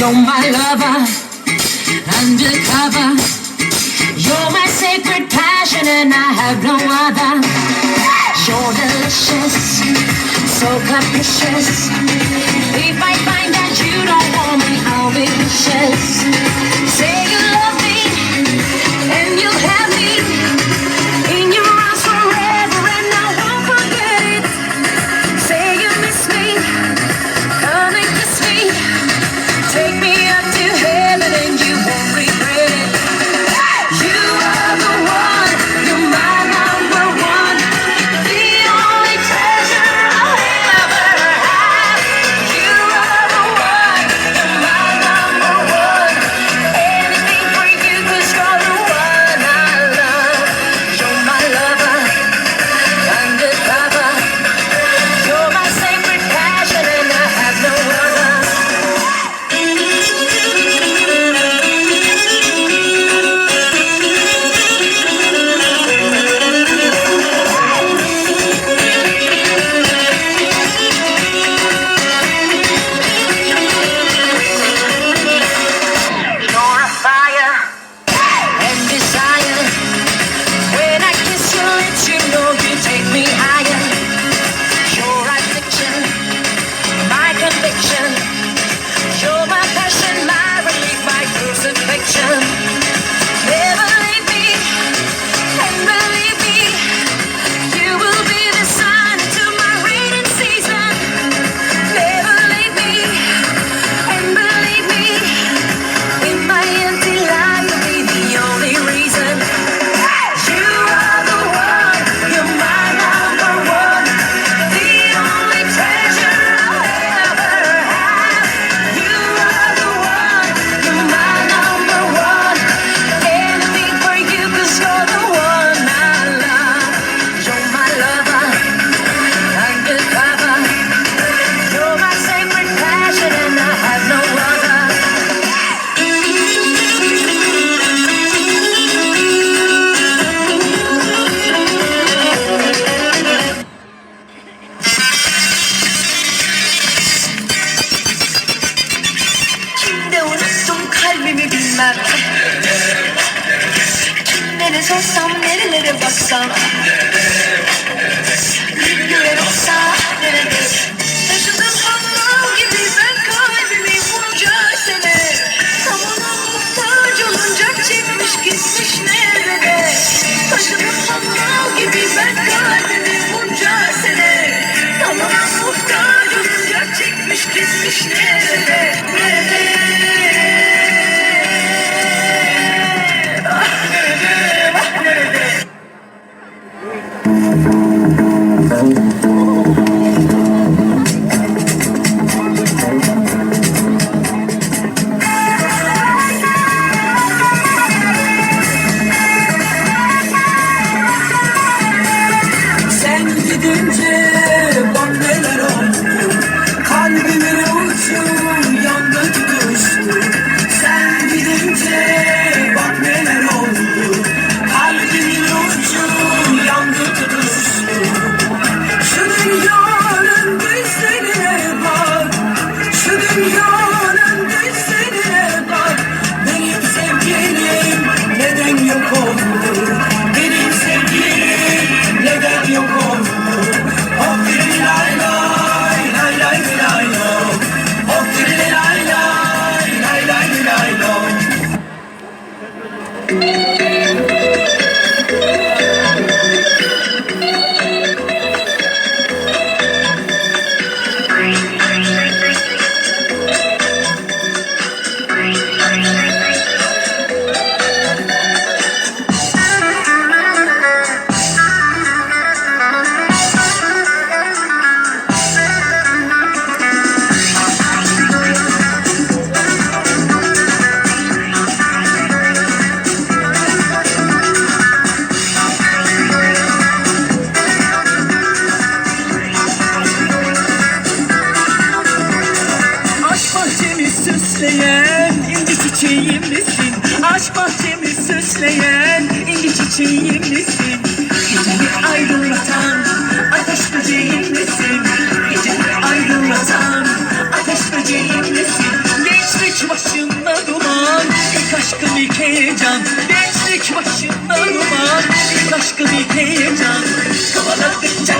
You're my lover, undercover. You're my sacred passion, and I have no other. You're delicious, so capricious. If I find that you don't want me, I'll be vicious. nerelere sorsam nerelere baksam Bir gibi ben kalbimi bunca sene. Tam ona muhtaç olunca çekmiş gitmiş nerelere? Taşıdım mandal gibi ben kalbimi bunca sene. Tam ona muhtaç olunca çekmiş gitmiş nerelere? besleyen İnci çiçeğim misin? Gecemi aydınlatan ateş böceğim misin? Gecemi aydınlatan ateş böceğim misin? Gençlik başında duman ilk aşkım ilk heyecan Gençlik başında duman ilk aşkım ilk heyecan Kovaladıkça